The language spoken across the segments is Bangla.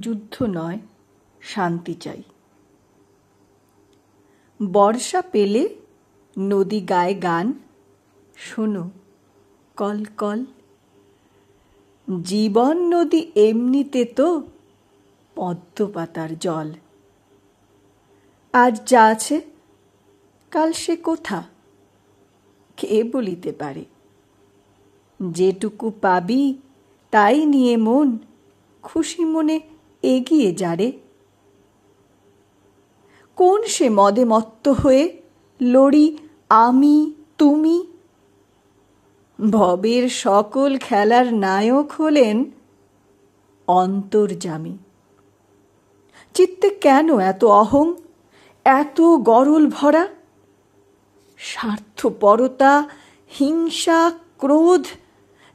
যুদ্ধ নয়, শান্তি চাই। বর্ষা পেলে নদী গায়ে গান, শোনো কল কল। জীবন নদী এমনিতে তো পদ্ম পাতার জল। আজ যা আছে, কাল সে কোথা, কে বলিতে পারে। যেটুকু পাবি, তাই নিয়ে মন খুশি মনে এগিয়ে যারে কোন সে মদে মত্ত হয়ে লড়ি আমি, তুমি? ভবের সকল খেলার নায়ক হলেন অন্তর্জামী চিত্তে কেন এত অহং, এত গরল ভরা? স্বার্থপরতা, হিংসা, ক্রোধ,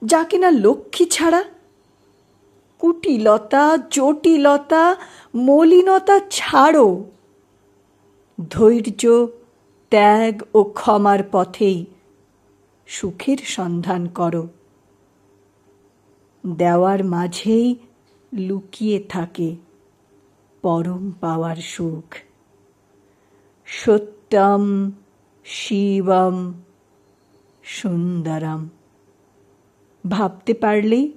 যা কিনা লক্ষ্মী ছাড়া? কুটিলতা, জটিলতা, মলিনতা ছাড়ো। ধৈর্য, ত্যাগ ও ক্ষমার পথেই সুখের সন্ধান করো। দেওয়ার মাঝেই লুকিয়ে থাকে পরম পাওয়ার সুখ। সত্যম শিবম সুন্দরম। ভাবতে পারলেই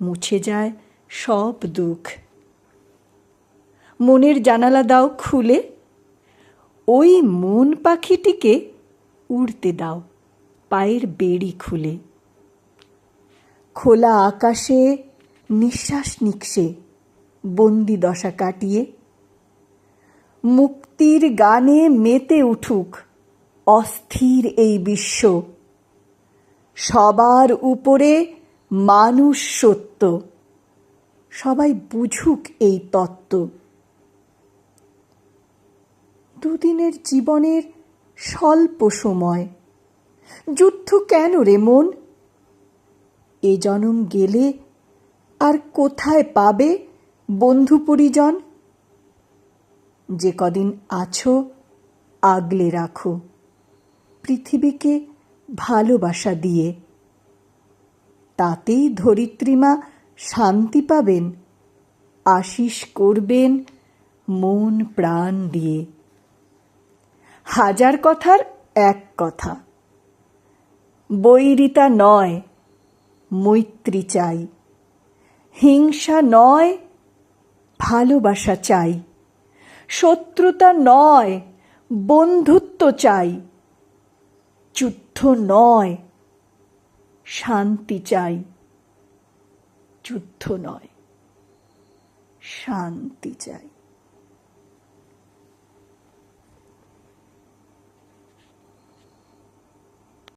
মুছে যায় সব দুঃখ। মনের জানালা দাও খুলে, ওই মন পাখিটিকে উড়তে দাও পায়ের বেড়ি খুলে। খোলা আকাশে নিঃশ্বাস নিঃশে বন্দি দশা কাটিয়ে। মুক্তির গানে মেতে উঠুক অস্থির এই বিশ্ব, সবার উপরে মানুষ সত্য সবাই বুঝুক এই তত্ত্ব। দুদিনের জীবনের স্বল্প সময়। যুদ্ধ কেন রে মন? এ জনম গেলে আর কোথায় পাবে বন্ধু পরিজন? যে কদিন আছো, আগলে রাখো। পৃথিবীকে ভালোবাসা দিয়ে। তাতেই ধরিত্রীমা শান্তি পাবেন আশিস করবেন মন প্রাণ দিয়ে। হাজার কথার এক কথা, বৈরিতা নয়, মৈত্রী চাই। হিংসা নয়, ভালোবাসা চাই। শত্রুতা নয়, বন্ধুত্ব চাই। যুদ্ধ নয় শান্তি চাই। যুদ্ধ নয় শান্তি চাই।